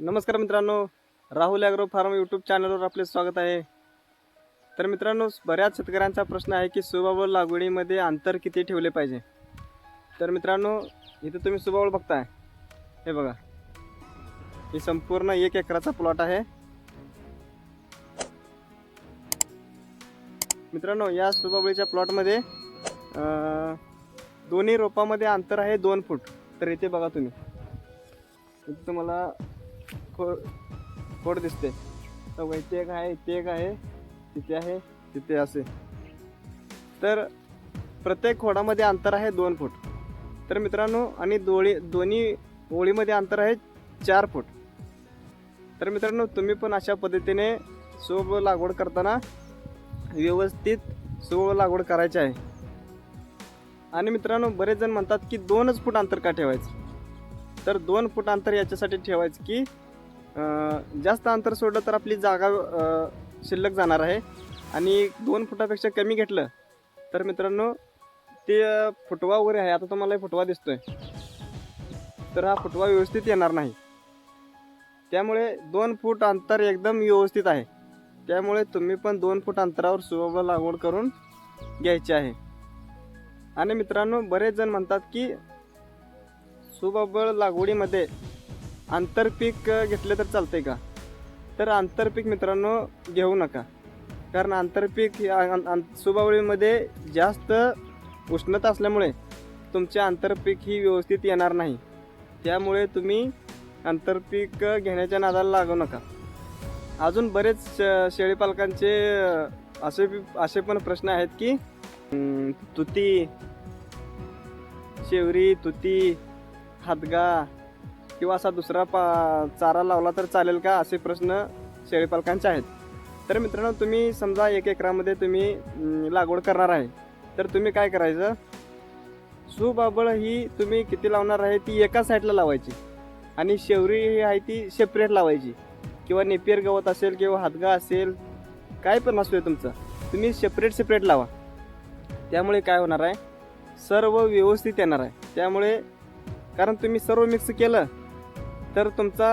नमस्कार मित्रांनो Rahul agro form YouTube चॅनलवर आपले स्वागत आहे. तर मित्रांनो बऱ्याच शेतकऱ्यांचा प्रश्न आहे की सुबाबळ लागवडीमध्ये अंतर किती ठेवले पाहिजे? तर मित्रांनो इथं तुम्ही सुबाबळ बघताय. हे बघा. ही संपूर्ण एक एकराचा प्लॉट आहे. मित्रांनो या सुबाबळीच्या प्लॉटमध्ये दोन्ही रोपामध्ये अंतर आहे दोन फूट. तर इथे बघा तुम्ही. इथे तुम्हाला खोड खोड दिसते. तर इथे एक आहे इथे एक आहे तिथे आहे तिथे असे. तर प्रत्येक खोडामध्ये अंतर आहे दोन फूट. तर मित्रांनो आणि दोळी दोन्ही ओळीमध्ये अंतर आहे चार फूट. तर मित्रांनो तुम्ही पण अशा पद्धतीने सोब लागवड करताना व्यवस्थित सोब लागवड करायची आहे. आणि मित्रांनो बरेच जण म्हणतात की दोनच फूट अंतर का ठेवायचं? तर दोन फूट अंतर याच्यासाठी ठेवायचं की जास्त अंतर सोडलं तर आपली जागा शिल्लक जाणार आहे. आणि दोन फुटापेक्षा कमी घेतलं तर मित्रांनो ते फुटवा वगैरे आहे. आता तुम्हाला हे फुटवा दिसतोय. तर हा फुटवा व्यवस्थित येणार नाही. त्यामुळे दोन फूट अंतर एकदम व्यवस्थित आहे. त्यामुळे तुम्ही पण दोन फूट अंतरावर सुबाबा लागवड करून घ्यायची आहे. आणि मित्रांनो बरेच जण म्हणतात की सुबाबळ लागवडीमध्ये आंतरपीक घेतलं तर तर चालतंय का? तर आंतरपीक मित्रांनो घेऊ नका. कारण आंतरपीक आं- सुबावळीमध्ये जास्त उष्णता असल्यामुळे तुमचे आंतरपीक ही व्यवस्थित येणार नाही. त्यामुळे तुम्ही आंतरपीक घेण्याच्या नादाला लागू नका. अजून बरेच शेळीपालकांचे असे असे पण प्रश्न आहेत की तुती शेवरी तुती हातगा किंवा असा दुसरा पा चारा लावला तर चालेल का? असे प्रश्न शेळीपालकांचे आहेत. तर मित्रांनो तुम्ही समजा एक एकरामध्ये तुम्ही लागवड करणार आहे. तर तुम्ही काय करायचं? सुबाबळ ही तुम्ही किती लावणार आहे ती एका साईडला लावायची. आणि शेवरी ही आहे ती सेपरेट लावायची. किंवा नेपियर गवत असेल किंवा हातगा असेल काय पण असू दे तुमचं तुम्ही सेपरेट सेपरेट लावा. त्यामुळे काय होणार आहे? सर्व व्यवस्थित येणार आहे. त्यामुळे कारण तुम्ही सर्व मिक्स केलं तर तुमचा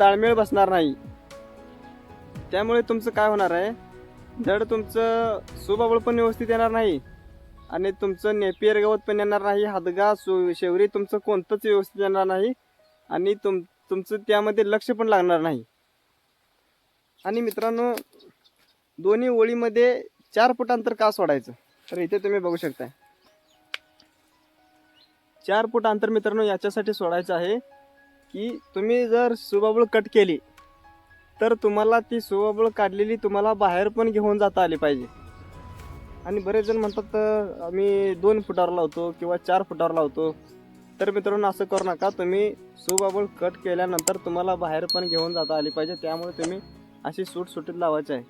ताळमेळ बसणार नाही. त्यामुळे तुमचं काय होणार आहे? जड तुमचं सुबाबळ पण व्यवस्थित येणार नाही आणि तुमचं नेपियर गवत पण येणार नाही. हादगा सु शेवरी तुमचं कोणतंच व्यवस्थित येणार नाही आणि तुम तुमचं त्यामध्ये लक्ष पण लागणार नाही. आणि मित्रांनो दोन्ही ओळीमध्ये चार फूट अंतर का सोडायचं? तर इथे तुम्ही बघू शकताय. चार फूट अंतर मित्रांनो याच्यासाठी सोडायचं आहे. की तुम्ही जर सुबाबळ कट केली तर तुम्हाला ती सुबाबळ काढलेली तुम्हाला बाहेर पण घेऊन जाता आली पाहिजे. आणि बरेच जण म्हणतात तर आम्ही दोन फुटावर लावतो किंवा चार फुटावर लावतो. तर मित्रांनो असं करू नका. तुम्ही सुबाबळ कट केल्यानंतर तुम्हाला बाहेर पण घेऊन जाता आली पाहिजे. त्यामुळे तुम्ही अशी सूट सुटीत लावायची आहे.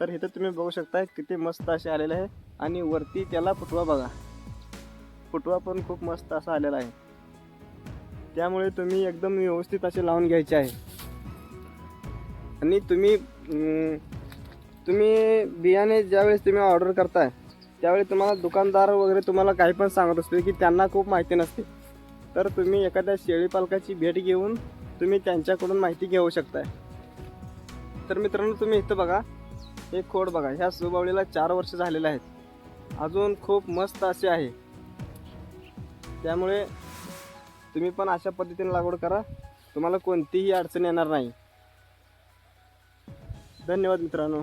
तर इथं तुम्ही बघू शकता किती मस्त असे आलेले आहे. आणि वरती त्याला फुटवा बघा. फुटवा पण खूप मस्त असा आलेला आहे. त्यामुळे तुम्ही एकदम व्यवस्थित असे लावून घ्यायचे आहे. आणि तुम्ही तुम्ही बियाणे ज्यावेळेस तुम्ही ऑर्डर करताय त्यावेळी तुम्हाला दुकानदार वगैरे तुम्हाला काही पण सांगत असते की त्यांना खूप माहिती नसते. तर तुम्ही एखाद्या शेळीपालकाची भेट घेऊन तुम्ही त्यांच्याकडून माहिती घेऊ शकताय. तर मित्रांनो तुम्ही इथं बघा हे खोड बघा ह्या सुबावळीला चार वर्ष झालेले आहेत. अजून खूप मस्त असे आहे. त्यामुळे तुम्ही पण अशा पद्धतीने लागवड करा. तुम्हाला कोणतीही अडचण येणार नाही. धन्यवाद मित्रांनो.